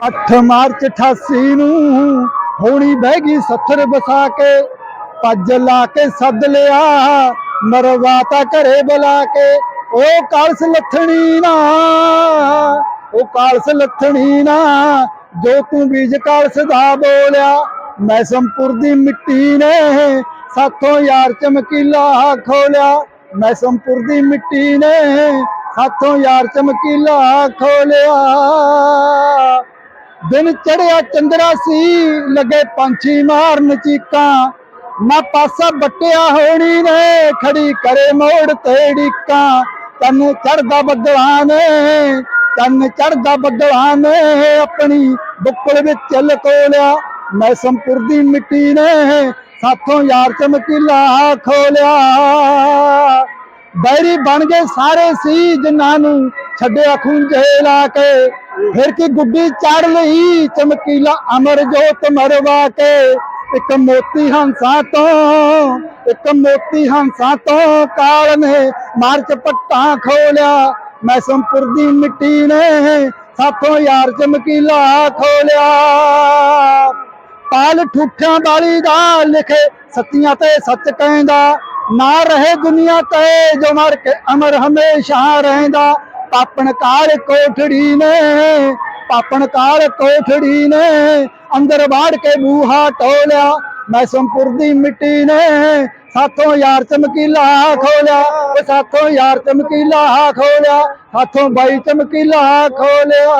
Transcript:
8 March 88 ਨੂੰ ਹੋਣੀ ਬਹਿ ਗਈ ਸੱਥਰ ਵਸਾ ਕੇ ਪੱਜ ਲਾ ਕੇ ਸੱਦ ਲਿਆ ਮਰਵਾਤਾ ਘਰੇ ਬੁਲਾ ਕੇ। ਉਹ ਕਾਲਸ ਲੱਥਣੀ ਨਾ ਉਹ ਕਾਲਸ ਲੱਥਣੀ ਨਾ, ਜੋ ਤੂੰ ਬੀਜ ਕਾਲਸ ਦਾ ਬੋਲਿਆ। ਮੈਸਮਪੁਰ ਦੀ ਮਿੱਟੀ ਨੇ ਸਾਥੋਂ ਯਾਰ ਚਮਕੀਲਾ ਖੋਲਿਆ। ਮੈਸਮਪੁਰ ਦੀ ਮਿੱਟੀ ਨੇ ਸਾਥੋਂ ਯਾਰ ਚਮਕੀਲਾ ਖੋਲਿਆ। ਦਿਨ ਚੜਿਆ ਚੰਦਰਾ ਸੀ, ਲੱਗੇ ਪੰਛੀ ਮਾਰਨ ਚੀਕਾਂ। ਨਾ ਪਾਸਾ ਬੱਟਿਆ ਹੋਣੀ ਨੇ, ਖੜੀ ਕਰੇ ਮੋੜ ਤੇ ਢੀਕਾਂ ਤਨ ਚੜਦਾ ਬੱਦਲਾਂ ਨੇ, ਤਨ ਚੜਦਾ ਬੱਦਲਾਂ ਨੇ, ਆਪਣੀ ਬੁੱਕਲ ਵਿੱਚ ਲਕੋਲਿਆ। ਮੈਸਮਪੁਰ ਦੀ ਮਿੱਟੀ ਨੇ, ਸਾਥੋਂ ਯਾਰ ਚਮਕੀਲਾ ਖੋਲਿਆ। ਬੈਰੀ ਬਣ ਗਏ ਸਾਰੇ ਸੀ, ਜਿਨ੍ਹਾਂ ਨੂੰ ਛੱਡਿਆ ਖੁੰਝੇ ਲਾ ਕੇ। ਫਿਰ ਕੀ ਗੁੱਡੀ ਚੜ ਲਈ, ਚਮਕੀਲਾ ਅਮਰ ਜੋਤ ਮਰਵਾ ਕੇ। ਇੱਕ ਮੋਤੀ ਹੰਸਾਂ ਤੋਂ, ਇੱਕ ਮੋਤੀ ਹੰਸਾਂ ਤੋਂ ਕਾਲ ਨੇ ਮਾਰਚ ਪੱਟਾਂ ਖੋਲਿਆ। ਮੈਸਮਪੁਰ ਦੀ ਮਿੱਟੀ ਨੇ ਸਾਥੋਂ ਯਾਰ ਚਮਕੀਲਾ ਖੋਲਿਆ। ਪਾਲ ਠੁੱਠਿਆਂ ਵਾਲੀ ਦਾ ਲਿਖੇ ਸੱਚੀਆਂ ਤੇ ਸੱਚ ਕਹਿੰਦਾ, ਨਾ ਰਹੇ ਦੁਨੀਆ ਤੇ ਜੋ ਮਰ ਕੇ ਅਮਰ ਹਮੇਸ਼ਾ ਰਹਿੰਦਾ। ਪਾਪਣ ਕਾਲ ਕੋਠੜੀ ਨੇ, ਪਾਪਣ ਕਾਲ ਕੋਠੜੀ ਨੇ, ਅੰਦਰ ਬਾੜ ਕੇ ਬੂਹਾ ਟੋਲਿਆ ਮੈਸਮਪੁਰ ਦੀ ਮਿੱਟੀ ਨੇ, ਸਾਥੋਂ ਯਾਰ ਚਮਕੀਲਾ ਖੋਲਿਆ ਉਹ ਸਾਥੋਂ ਯਾਰ ਚਮਕੀਲਾ ਖੋਲਿਆ, ਸਾਥੋਂ ਬਾਈ ਚਮਕੀਲਾ ਖੋਲਿਆ।